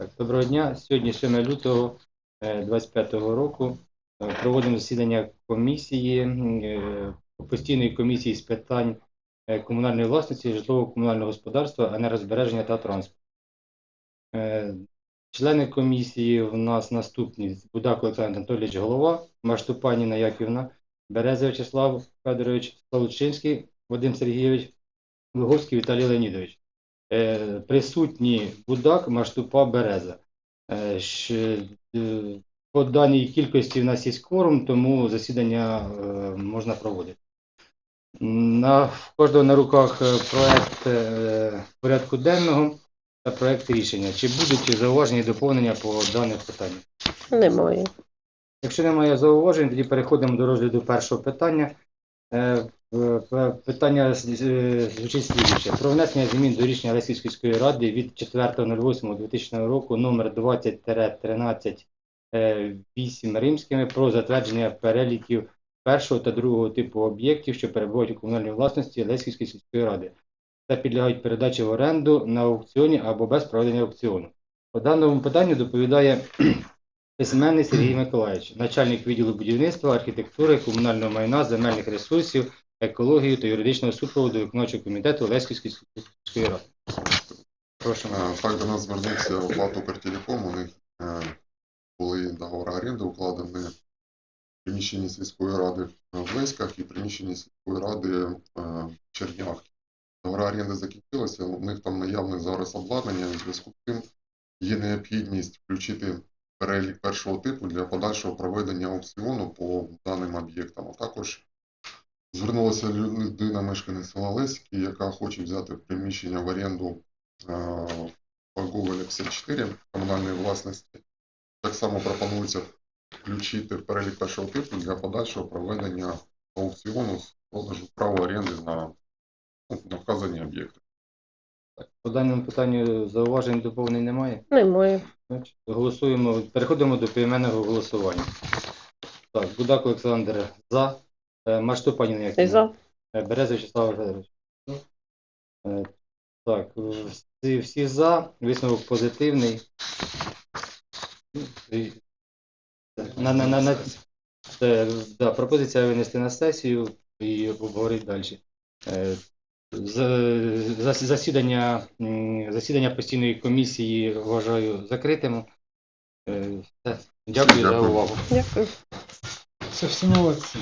Так, доброго дня. Сьогодні 7 лютого 2025 року е, проводимо засідання комісії, е, постійної комісії з питань е, комунальної власності, житлово-комунального господарства, енергозбереження та транспорту. Е, Члени комісії в нас наступні: Будак Олександр Анатолійович, голова, Маштупаніна Яківна, Береза Вячеслав Федорович, Солочинський Вадим Сергійович, Луговський Віталій Леонідович. Е, Присутні Будак, Маштупа, Береза. Е, е, По даній кількості в нас є кворум, тому засідання можна проводити. На в кожного на руках проект е, порядку денного та проект рішення. Чи будуть зауваження і доповнення по даних питаннях? Немає. Якщо немає зауважень, тоді переходимо до розгляду першого питання. Е, Питання звучить слідуюче. Про внесення змін до рішення Лесівської сільської ради від 4.08.2000 року номер 20-13 е, 8 римськими про затвердження переліків першого та другого типу об'єктів, що перебувають у комунальній власності Лесівської сільської ради та підлягають передачі в оренду на аукціоні або без проведення аукціону. По даному питанню доповідає Письменний Сергій Миколаївич, начальник відділу будівництва, архітектури, комунального майна, земельних ресурсів, екології та юридичного супроводу виконавчого комітету Леськівської сільської ради. Прошу. Е, Так, до нас звернувся оплат Укртелеком. У них е, були договори оренди укладені приміщенні сільської ради в Леськах і приміщенні сільської ради е, в Чернявці. Договори оренди закінчилися, у них там наявне зараз обладнання, в зв'язку з цим є необхідність включити перелік першого типу для подальшого проведення аукціону по даним об'єктам. А також звернулася людина, мешканець села Леськи, яка хоче взяти приміщення в оренду по Гоголя 54 комунальної власності. Так само пропонується включити перелік першого типу для подальшого проведення аукціону з продажу права оренди на, ну, на вказані об'єкти. По даному питанню зауважень доповнень немає. Немає. Значить, Голосуємо, переходимо до поіменного голосування. Так, Будак Олександр за. Е, Маштупаніна І Яківна. за. Е, Береза Вячеслав Федорович. Е, Так, всі, всі за, висновок позитивний. На, на, на, на, це, да, пропозиція винести на сесію і обговорити далі. Е, за- за- Засідання, засідання постійної комісії вважаю закритим. Е, все. Дякую за увагу. Дякую. Це всі молодці.